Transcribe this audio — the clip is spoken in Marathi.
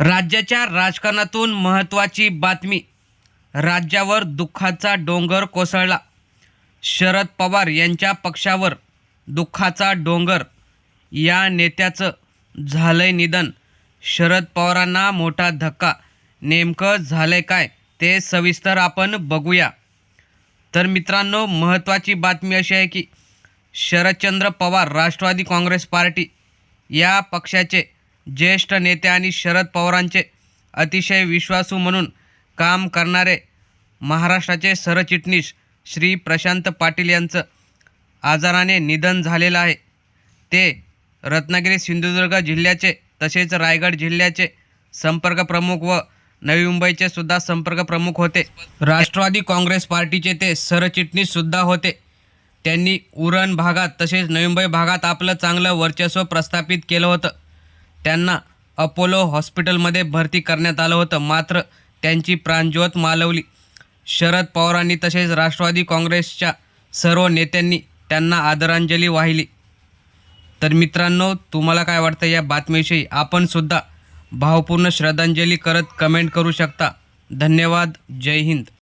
राज्याच्या राजकारणातून महत्त्वाची बातमी. राज्यावर दुःखाचा डोंगर कोसळला. शरद पवार यांच्या पक्षावर दुःखाचा डोंगर. या नेत्याचं झालंय निधन. शरद पवारांना मोठा धक्का. नेमकं झालंय काय ते सविस्तर आपण बघूया. तर मित्रांनो महत्त्वाची बातमी अशी आहे की शरदचंद्र पवार राष्ट्रवादी काँग्रेस पार्टी या पक्षाचे ज्येष्ठ नेते आणि शरद पवारांचे अतिशय विश्वासू म्हणून काम करणारे महाराष्ट्राचे सरचिटणीस श्री प्रशांत पाटील यांचं आजाराने निधन झालेलं आहे. ते रत्नागिरी सिंधुदुर्ग जिल्ह्याचे तसेच रायगड जिल्ह्याचे संपर्क प्रमुख व नवी मुंबईचे सुद्धा संपर्क प्रमुख होते. राष्ट्रवादी काँग्रेस पार्टीचे ते सरचिटणीस सुद्धा होते. त्यांनी उरण भागात तसेच नवी मुंबई भागात आपलं चांगलं वर्चस्व प्रस्थापित केलं होतं. त्यांना अपोलो हॉस्पिटलमध्ये भरती करण्यात आलं होतं. मात्र त्यांची प्राणज्योत मालवली शरद पवारांनी तसेच राष्ट्रवादी काँग्रेसच्या सर्व नेत्यांनी त्यांना आदरांजली वाहिली. तर मित्रांनो तुम्हाला काय वाटतं या बातमीविषयी? आपण सुद्धा भावपूर्ण श्रद्धांजली करत कमेंट करू शकता. धन्यवाद. जय हिंद.